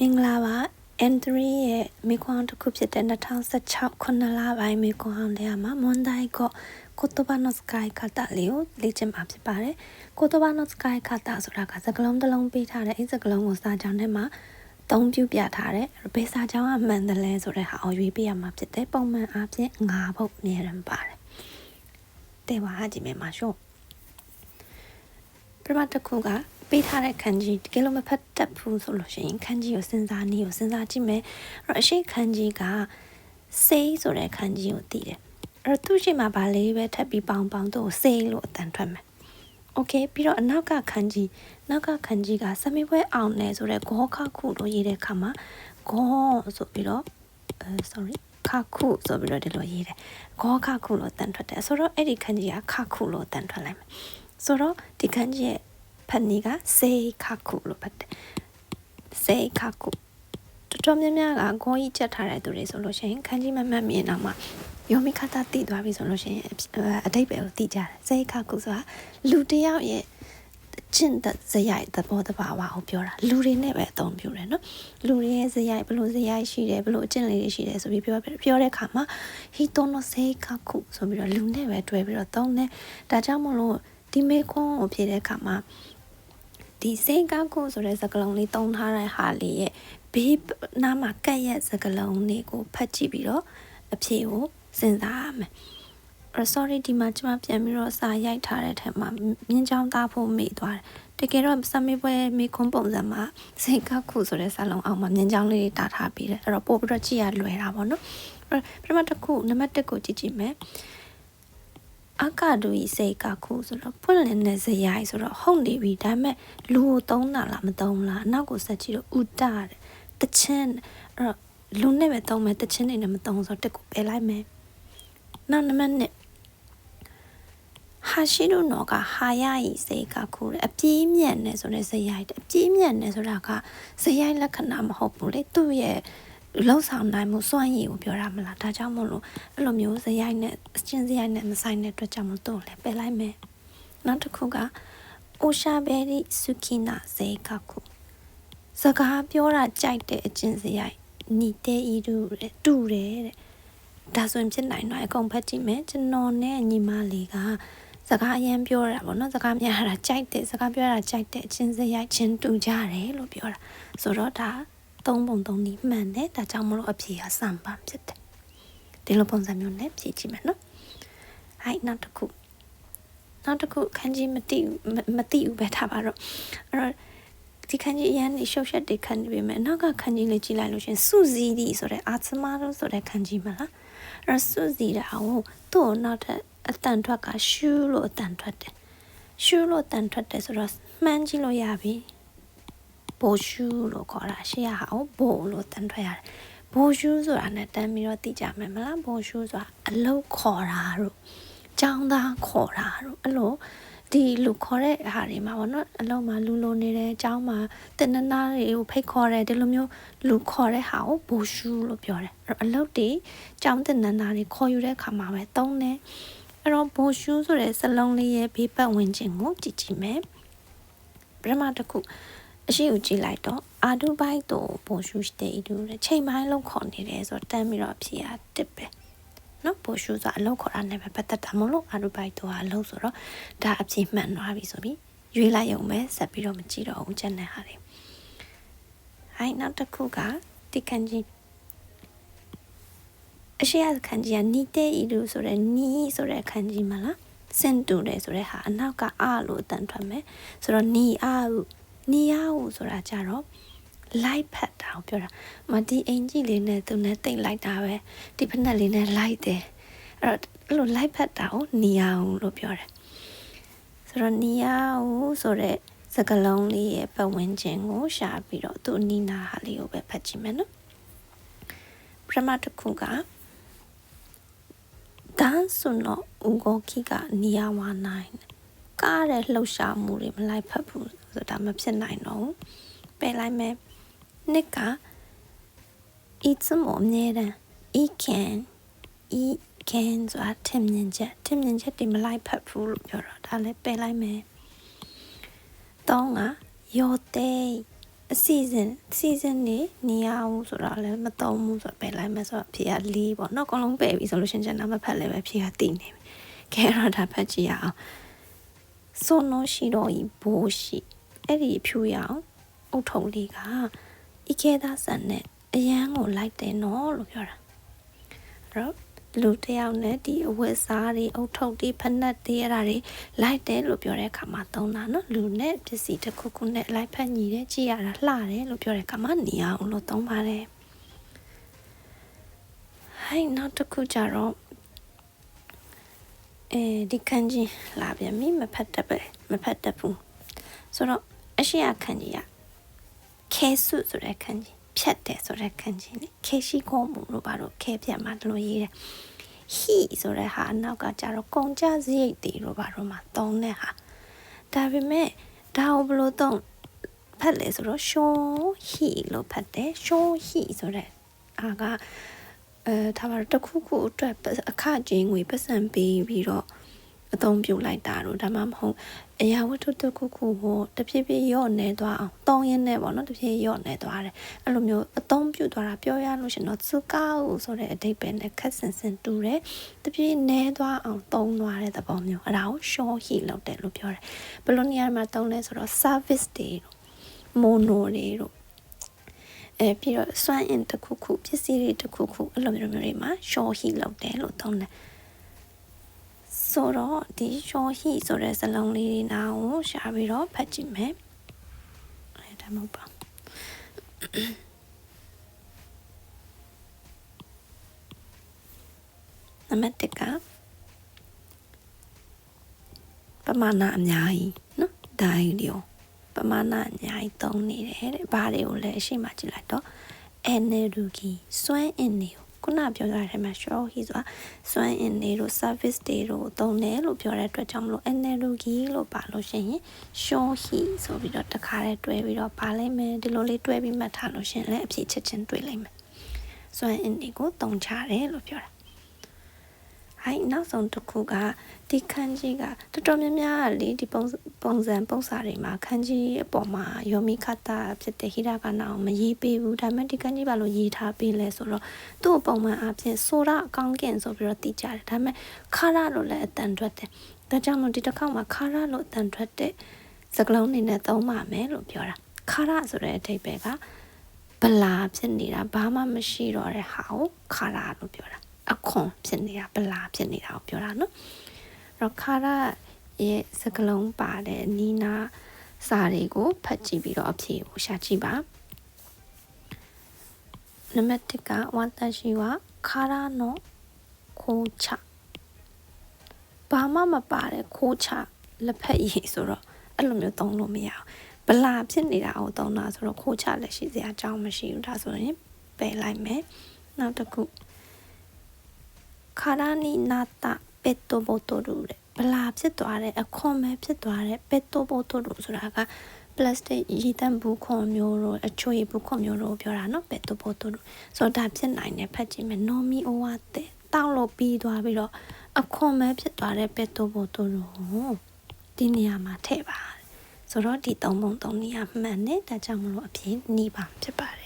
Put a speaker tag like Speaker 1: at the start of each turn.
Speaker 1: မင်္ဂလာပါ N3 ရဲ့မိခွန်းတစ်ခုဖြစ်တဲ့2016ခုနှစ်လပိုင်းမိခွန်းလေးမှာမွန်ဒိုင်ကိုကိုတိုဘာနော့စကိုင်ခတာလေးကိုလေ့ကျင့်မှာဖြစ်ပါတယ်ကိုတိုဘာနော့စကိုင်ခတာဆိုတာကစကလုံးတစ်လုံးပေးထားတဲ့အဲ့စကလုံးကိုစာကြောင်းထဲမှာသုံးပြုပြထားတဲ့ဘယ်စာကြောင်းကမှန်တယ်လဲဆိုတဲ့ဟာကိုရွေးပြရမှာဖြစ်တယ်ပုံမှန်အားဖြင့်၅ဘုတ်အမြဲတမ်းပါတယ်တဲ့ပါကြည့်မယ်မှာရှုပထမတစ်ခုက ပေးထားတဲ့ခန်းကြီးတကယ်လို့မဖတ်တတ်ဘူးဆိုလို့ရှိရင်ခန်းကြီးကိုစဉ်းစားနည်းကိုစဉ်းစားကြည့်မယ်အဲ့တော့အရှိခန်းကြီးကစေးဆိုတဲ့ခန်းကြီးကိုတည်တယ်အဲ့တော့သူ့ရှိမှာဗာလေးပဲထပ်ပြီးပေါင်ပေါင်သူ့ကိုစေးလို့အတန်ထွက်မယ်โอเคပြီးတော့အနောက်ကခန်းကြီးနောက်ကခန်းကြီးကစမီပွဲအောင်နေဆိုတဲ့ဂေါခခုလို့ရေးတဲ့ခါမှာဂေါဆိုပြီးတော့အဲ sorry ခခုဆိုပြီးတော့ဒီလိုရေးတယ်ဂေါခခုလို့တန်ထွက်တယ်ဆိုတော့အဲ့ဒီခန်းကြီးကခခုလို့တန်ထွက်လိုက်မယ်ဆိုတော့ဒီခန်းကြီးရဲ့ ဖတ်နီကစေခခုလို့ဖတ်တယ်စေခခုတော်တော်များများကဂေါကြီးချက်ထားတဲ့သူတွေဆိုလို့ရှိရင်ခန်းကြီးမမှတ်မြင်တော့မှယောမိခတာတည်သွားပြီဆိုလို့ရှိရင်အတိတ်ပဲကိုတည်ကြတယ်စေခခုဆိုတာလူတယောက်ရဲ့ကျင့်တဲ့ဇယိုက်သဘောတဘာဝကိုပြောတာလူတွေနဲ့ပဲအသုံးပြုတယ်နော်လူတွေရဲ့ဇယိုက်ဘလို့ဇယိုက်ရှိတယ်ဘလို့အကျင့်လေးတွေရှိတယ်ဆိုပြီးပြောပြောတဲ့အခါမှာဟီတိုနိုစေခခုဆိုပြီးတော့လူနဲ့ပဲတွဲပြီးတော့သုံးတယ်ဒါကြောင့်မလို့ဒီမေခွန်းကိုဖြေတဲ့အခါမှာ ဒီစိတ်ကောက်ကိုဆိုတဲ့စကားလုံးလေးတုံးထားတဲ့ဟာလေးရဲ့ဘေးနားမှာကတ်ရက်စကားလုံးလေးကိုဖတ်ကြည့်ပြီးတော့အဖြေကိုစဉ်းစားရမယ်။ sorry ဒီမှာကျွန်မပြန်ပြီးတော့စာရိုက်ထားတဲ့ထက်မှာမြင်းချောင်းသားဖို့မေ့သွားတယ်။တကယ်တော့စမေးပွဲမေခွန်းပုံစံမှာစိတ်ကောက်ခုဆိုတဲ့စာလုံးအောက်မှာမြင်းချောင်းလေးတာထားပြီးတယ်။အဲ့တော့ပို့ပြီးတော့ကြည့်ရလွယ်တာပေါ့နော်။အဲ့ပထမတစ်ခုနံပါတ်1ကိုကြည့်ကြည့်မယ်။ အကဒူဤစိတ်ကခုဆိုတော့ဖွင့်လင်းတဲ့ဇယိုင်ဆိုတော့ဟုတ်နေပြီဒါပေမဲ့လူကိုသုံးတာလားမသုံးလားအနောက်ကိုဆက်ကြည့်တော့ဥတတဲ့တချင်းအဲ့တော့လူနဲ့ပဲသုံးမယ်တချင်းနေနဲ့မသုံးဆိုတော့တက်ကိုပယ်လိုက်မယ်နောက်နံပါတ်1ဟာရှိတို့နော်ကဟာရဤစိတ်ကခုအပြေးမြတ်နေဆိုတဲ့ဇယိုင်အပြေးမြတ်နေဆိုတာကဇယိုင်လက္ခဏာမဟုတ်ဘူးလေသူ့ရဲ့ လှုပ်ဆောင်နိုင်မှုစွမ်းရည်ကိုပြောရမလားဒါကြောင့်မို့လို့အဲ့လိုမျိုးဇယိုက်နဲ့အချင်းဇယိုက်နဲ့မဆိုင်တဲ့အတွက်ကြောင့်မို့တော့လည်းပယ်လိုက်မယ်နောက်တစ်ခုကအိုရှာဘယ်ရီစုခိနာဇေကခုစကားပြောတာကြိုက်တဲ့အချင်းဇယိုက်နီတဲဤတူတဲ့တူတယ်တဲ့ဒါဆိုရင်ဖြစ်နိုင်တော့အကုန်ဖတ်ကြည့်မယ်ကျွန်တော်နဲ့ညီမလေးကစကားအရင်ပြောတာပေါ့နော်စကားများတာကြိုက်တယ်စကားပြောတာကြိုက်တဲ့အချင်းစရိုက်ချင်းတူကြတယ်လို့ပြောတာဆိုတော့ဒါ သုံးပုံသုံးနည်းမှန်တယ်ဒါကြောင့်မလို့အဖြေကစံပန်ဖြစ်တယ်ဒီလိုပုံစံမျိုးနဲ့ဖြေကြည့်မယ်နော်ဟိုက်နောက်တစ်ခုနောက်တစ်ခုခန်းကြီးမတိမတိဘူးပဲထားပါတော့အဲ့တော့ဒီခန်းကြီးအရန်ရှုပ်ရှက်တွေခန်းနေပြီမယ်နောက်ကခန်းကြီးလေးကြည့်လိုက်လို့ရှင်စုစည်းဒီဆိုတဲ့အာသမာလို့ဆိုတဲ့ခန်းကြီးမလားအဲ့စုစည်းတာကိုသူ့နောက်ထပ်အတန်ထွက်ကရှူးလို့အတန်ထွက်တယ်ရှူးလို့တန်ထွက်တယ်ဆိုတော့မှန်းကြည့်လို့ရပြီ ဘိုရှူလို့ခေါ်တာရှေ့ရဟာဘိုလို့တန်ထွက်ရတယ်ဘိုရှူဆိုတာနဲ့တန်းပြီးတော့သိကြမယ်မလားဘိုရှူဆိုတာအလုတ်ခေါ်တာတို့ចောင်းသားခေါ်တာတို့အဲ့လိုဒီလူခေါ်တဲ့ဟာတွေမှာပေါ့နော်အလုံးမှာလူလိုနေတယ်အเจ้าမှာတင်နနာတွေကိုဖိတ်ခေါ်တယ်ဒီလိုမျိုးလူခေါ်တဲ့ဟာကိုဘူရှူလို့ပြောတယ်အဲ့တော့အလုံးတွေအเจ้าတင်နနာတွေခေါ်ယူတဲ့အခါမှာပဲသုံးတယ်အဲ့တော့ဘူရှူဆိုတဲ့စလုံးလေးရဲ့ဘေးပတ်ဝန်းကျင်ကိုကြည့်ကြည့်မယ်ပထမတစ်ခု အရှိကိုကြည့်လိုက်တော့အာဒူဘိုက်တော့ဘိုရှူးတဲ့ဤတို့ချိန်ပိုင်းလုံးခေါ်နေတယ်ဆိုတော့တမ်းပြီးတော့အဖြေကတစ်ပဲနော်ဘိုရှူးဆိုအလုပ်ခေါ်တာနဲ့ပဲပတ်သက်တာမလို့အာဒူဘိုက်တော့အလုပ်ဆိုတော့ဒါအဖြေမှန်သွားပြီဆိုပြီးရွေးလိုက်ရုံပဲဆက်ပြီးတော့မကြည့်တော့ဘူးချက်နေဟာတွေဟိုင်းနောက်တစ်ခုကတိကန်ကြီးအရှိရခန်းကြီးကနီတဲဤလူဆိုတဲ့နီဆိုတဲ့ခန်းကြီးမလားစင်တူတယ်ဆိုတဲ့ဟာအနောက်ကအာလို့အတန်ထွက်မယ်ဆိုတော့နီအာ နီယာဟုဆိုတာကြတော့လိုက်ဖတ်တာကိုပြောတာမဒီအင်ကြီးလေးနဲ့သူနဲ့တိတ်လိုက်တာပဲဒီဖက်နဲ့လေးနဲ့လိုက်တယ်အဲ့တော့အဲ့လိုလိုက်ဖတ်တာကိုနီယာဟုလို့ပြောတယ်ဆိုတော့နီယာဟုဆိုတဲ့စကလုံးလေးရဲ့ပတ်ဝန်းကျင်ကိုရှာပြီးတော့သူ့နီနာဟာလေးကိုပဲဖတ်ကြည့်မယ်နော်ပထမတစ်ခုကダンスの動きが似合わない ကားတဲ့လှုပ်ရှားမှုတွေမလိုက်ဖက်ဘူးဆိုတာမဖြစ်နိုင်တော့ဘူးပယ်လိုက်မယ်နှစ်ကအစ်စမောအမြဲတမ်း e can e can ဆိုတာထင်မြင်ချက်ထင်မြင်ချက်တွေမလိုက်ဖက်ဘူးလို့ပြောတော့ဒါလည်းပယ်လိုက်မယ်သုံးကရောတဲ့အစီအစဉ်အစီအစဉ်နေနေရအောင်ဆိုတော့လည်းမသုံးဘူးဆိုတော့ပယ်လိုက်မယ်ဆိုတော့ဖြေရ၄ပေါ့နော်အကုန်လုံးပယ်ပြီဆိုလို့ရှင်ကျန်တာမဖက်လည်းပဲဖြေရတည်နေပြီကဲတော့ဒါဖက်ကြည့်ရအောင် ဆိုနိုရှိတော့ဤဘိုးရှိအဲ့ဒီဖြူရအောင်အုတ်ထုံလေးကဤခဲသားဆန်နဲ့အရန်ကိုလိုက်တယ်နော်လို့ပြောတာအဲ့တော့လူတယောက်နဲ့ဒီအဝတ်စားတွေအုတ်ထုပ်တွေဖက်နှက်တွေအဲ့ဒါတွေလိုက်တယ်လို့ပြောတဲ့အခါမှာသုံးတာနော်လူနဲ့ပစ္စည်းတစ်ခုခုနဲ့လိုက်ဖက်ညီတယ်ကြည့်ရတာလှတယ်လို့ပြောတဲ့အခါမှာနေအောင်လို့သုံးပါတယ်ဟိုင်းနောက်တစ်ခုကြတော့ အဲဒီခန်းကြီးလာပြန်ပြီမဖတ်တတ်ပဲမဖတ်တတ်ဘူးဆိုတော့အရှိအခန်းကြီးကခဲစုဆိုတဲ့ခန်းကြီးဖြတ်တယ်ဆိုတဲ့ခန်းကြီးလေခဲရှိကောမှုလို့ပါတော့ခဲပြတ်မှာတို့ရေးတယ်ဟီဆိုတဲ့ဟာအနောက်ကကြတော့ကုန်ကြစရိတ်တွေလို့ပါတော့မှာသုံးတဲ့ဟာဒါပေမဲ့ဒါကိုဘယ်လိုသုံးဖတ်လဲဆိုတော့ရှောဟီလို့ဖတ်တယ်ရှောဟီဆိုတဲ့အားက အဲဒါပါတော့တစ်ခုခုအတွက်အခကျင်းငွေပတ်စံပေးပြီးတော့အသုံးပြုလိုက်တာတို့ဒါမှမဟုတ်အရာဝတ္ထုတစ်ခုခုကိုတဖြည်းဖြည်းရော့နေသွားအောင်တောင်းရင်းနဲ့ပေါ့နော်တဖြည်းရော့နေသွားတယ်အဲ့လိုမျိုးအသုံးပြုသွားတာပြောရလို့ရှင်တော့သူကားဆိုတဲ့အတိတ်ပဲနဲ့ခက်ဆင်ဆင်တူတယ်တဖြည်းနဲသွားအောင်တုံးသွားတဲ့သဘောမျိုးအဲ့ဒါကို short heat လုပ်တယ်လို့ပြောတယ်ဘယ်လိုနေရာမှာတုံးလဲဆိုတော့ service တွေတို့ mono တွေတို့ အဲပြီးတော့စွမ်းအင်တစ်ခုခုပစ္စည်းတွေတစ်ခုခုအဲ့လိုမျိုးမျိုးတွေမှာ short heat လုပ်တယ်လို့သုံးတယ်ဆိုတော့ဒီ short heat ဆိုတဲ့စလုံးလေးတွေနာကိုရှာပြီးတော့ဖတ်ကြည့်မယ်အဲဒါမဟုတ်ပါနံပါတ်1ကပမာဏအများကြီးနော်ဒါကြီးဒီ ပမာဏအများကြီးသုံးနေတယ်တဲ့ဘာတွေကိုလဲအရှိမကြည့်လိုက်တော့ energy စွမ်းအင်တွေကိုခုနပြောထားတဲ့မှာ show he ဆိုတာစွမ်းအင်တွေတို့ service တွေတို့သုံးတယ်လို့ပြောတဲ့အတွက်ကြောင့်မလို့ energy လို့ပါလို့ရှိရင် show he ဆိုပြီးတော့တခါတည်းတွဲပြီးတော့ပါလိုက်မယ်ဒီလိုလေးတွဲပြီးမှတ်ထားလို့ရှိရင်လည်းအဖြစ်ချက်ချင်းတွေ့လိုက်မယ်စွမ်းအင်တွေကိုတုံချတယ်လို့ပြောတာ ဟိုင်းနောက်ဆုံးတစ်ခုကဒီခန်းကြီးကတော်တော်များများလေဒီပုံပုံစံပုံစာတွေမှာခန်းကြီးအပေါ်မှာယောမီခတာဖြစ်တဲ့ဟိရကနာကိုမရေးပေးဘူးဒါပေမဲ့ဒီခန်းကြီးဘာလို့ရေးထားပေးလဲဆိုတော့သူ့ပုံမှန်အဖြစ်ဆိုရအကောင့်ကင်ဆိုပြီးတော့တည်ကြတယ်ဒါပေမဲ့ခါရလို့လည်းအတန်ထွက်တယ်ဒါကြောင့်မို့ဒီတစ်ခေါက်မှာခါရလို့အတန်ထွက်တဲ့စကလုံးနေနဲ့သုံးပါမယ်လို့ပြောတာခါရဆိုတဲ့အဓိပ္ပာယ်ကဗလာဖြစ်နေတာဘာမှမရှိတော့တဲ့ဟာကိုခါရလို့ပြောတာ အခွန်ဖြစ်နေတာဗလာဖြစ်နေတာကိုပြောတာနော်တော့ခါရရဲ့စကလုံးပါတဲ့နီနာစာတွေကိုဖတ်ကြည့်ပြီးတော့အဖြေကိုရှာကြည့်ပါနံပါတ်1ကဝတရှိဝခါရနောခိုးချဘာမှမပါတဲ့ခိုးချလက်ဖက်ရည်ဆိုတော့အဲ့လိုမျိုးသုံးလို့မရအောင်ဗလာဖြစ်နေတာကိုသုံးတာဆိုတော့ခိုးချလက်ရှိစရာအကြောင်းမရှိဘူးဒါဆိုရင်ပယ်လိုက်မယ်နောက်တစ်ခု ခါရနီနာတာပက်တိုဘိုတိုရူတဲ့ဗလာဖြစ်သွားတဲ့အခွန်မဲ့ဖြစ်သွားတဲ့ပက်တိုဘိုတိုရူဆိုတာကပလတ်စတစ်ရေတန့်ဘူးခွန်မျိုးတို့အချွေဘူးခွန်မျိုးတို့ပြောတာနော်ပက်တိုဘိုတိုရူဆိုတော့ဒါဖြစ်နိုင်တယ်ဖတ်ကြည့်မယ်နော်မီအိုဝါတဲ့တောက်လို့ပြီးသွားပြီးတော့အခွန်မဲ့ဖြစ်သွားတဲ့ပက်တိုဘိုတိုရူဒီနေရာမှာထည့်ပါဆိုတော့ဒီသုံးပုံသုံးနေရာမှန်တယ်ဒါကြောင့်မလို့အဖြစ်နှီးပါဖြစ်ပါတယ်